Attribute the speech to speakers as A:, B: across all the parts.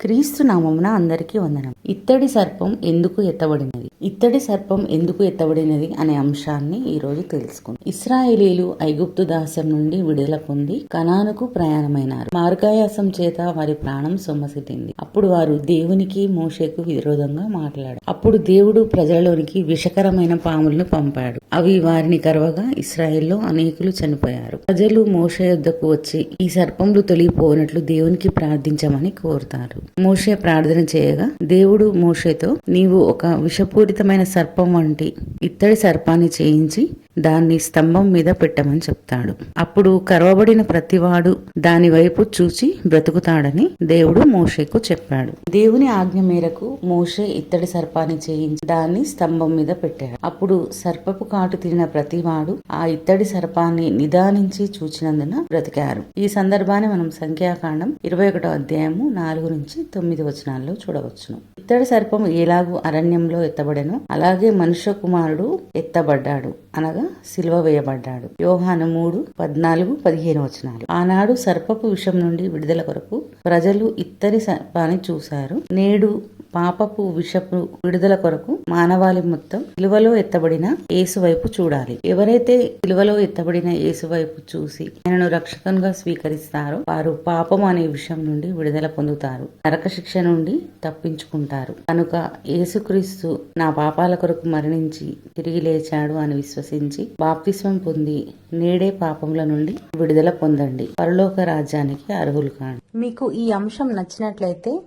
A: క్రీస్తు నామమున అందరికీ వందనం. ఇత్తడి సర్పం ఎందుకు ఎత్తబడినది? ఇత్తడి సర్పం ఎందుకు ఎత్తబడినది అనే అంశాన్ని ఈ రోజు తెలుసుకుందాం. ఇస్రాయేలీలు ఐగుప్తు దాస్యం నుండి విడుదల పొంది కనానుకు ప్రయాణమైనారు. మార్గాయాసం చేత వారి ప్రాణం సొమ్మసిట్టింది. అప్పుడు వారు దేవునికి మోషేకు విరోధంగా మాట్లాడారు. అప్పుడు దేవుడు ప్రజలలోనికి విషకరమైన పాములను పంపాడు. అవి వారిని కరవగా ఇస్రాయేల్లో అనేకులు చనిపోయారు. ప్రజలు మోష యొద్దకు వచ్చి ఈ సర్పములు తొలగిపోనట్లు దేవునికి ప్రార్థించమని కోరుతారు. మోషే ప్రార్థన చేయగా దేవుడు మోషేతో నీవు ఒక విషపూరితమైన సర్పం వంటి ఇత్తడి సర్పాన్ని చేయించి దాన్ని స్తంభం మీద పెట్టమని చెప్తాడు. అప్పుడు కరవబడిన ప్రతివాడు దాని వైపు చూచి బ్రతుకుతాడని దేవుడు మోషేకు చెప్పాడు. దేవుని ఆజ్ఞ మేరకు మోషే ఇత్తడి సర్పాన్ని చేయించి దాన్ని స్తంభం మీద పెట్టాడు. అప్పుడు సర్పపు కాటు తిరిగిన ప్రతివాడు ఆ ఇత్తడి సర్పాన్ని నిదానించి చూచినందున బ్రతికారు. ఈ సందర్భాన్ని మనం సంఖ్యాకాండం ఇరవై ఒకటో అధ్యాయము నాలుగు నుంచి తొమ్మిది వచనాల్లో చూడవచ్చును. ఇత్తడి సర్పం ఎలాగూ అరణ్యంలో ఎత్తబడెను అలాగే మనుష్య కుమారుడు ఎత్తబడ్డాడు అనగా సిలువ వేయబడ్డాడు. యోహాను మూడు పద్నాలుగు పదిహేను వచనాలు. ఆనాడు సర్పపు విషం నుండి విడుదల కొరకు ప్రజలు ఇత్తడి సర్పాన్ని చూశారు. నేడు పాపపు విషపు విడుదల కొరకు మానవాళి మొత్తం విలువలో ఎత్తబడిన యేసు వైపు చూడాలి. ఎవరైతే విలువలో ఎత్తబడిన యేసు వైపు చూసి ఆయనను రక్షకంగా స్వీకరిస్తారో వారు పాపం అనే విషయం నుండి విడుదల పొందుతారు. నరక శిక్ష నుండి తప్పించుకుంటారు. కనుక యేసుక్రీస్తు నా పాపాల కొరకు మరణించి తిరిగి లేచాడు అని విశ్వసించి బాప్తిస్వం పొంది నేడే పాపముల నుండి విడుదల పొందండి. పరలోక రాజ్యానికి అర్హులు కాండి. మీకు ఈ అంశం నచ్చినట్లయితే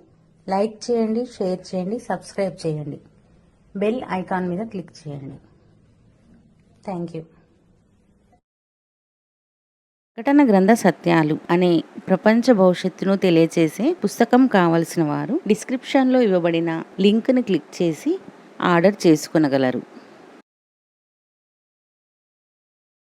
A: లైక్ చేయండి షేర్ చేయండి సబ్స్క్రైబ్ చేయండి. బెల్ ఐకాన్ మీద క్లిక్ చేయండి. Thank you. ప్రకటన గ్రంథ సత్యాలు అనే ప్రపంచ భవిష్యత్తును తెలియజేసే పుస్తకం కావలసిన వారు డిస్క్రిప్షన్లో ఇవ్వబడిన లింక్ని క్లిక్ చేసి ఆర్డర్ చేసుకునగలరు.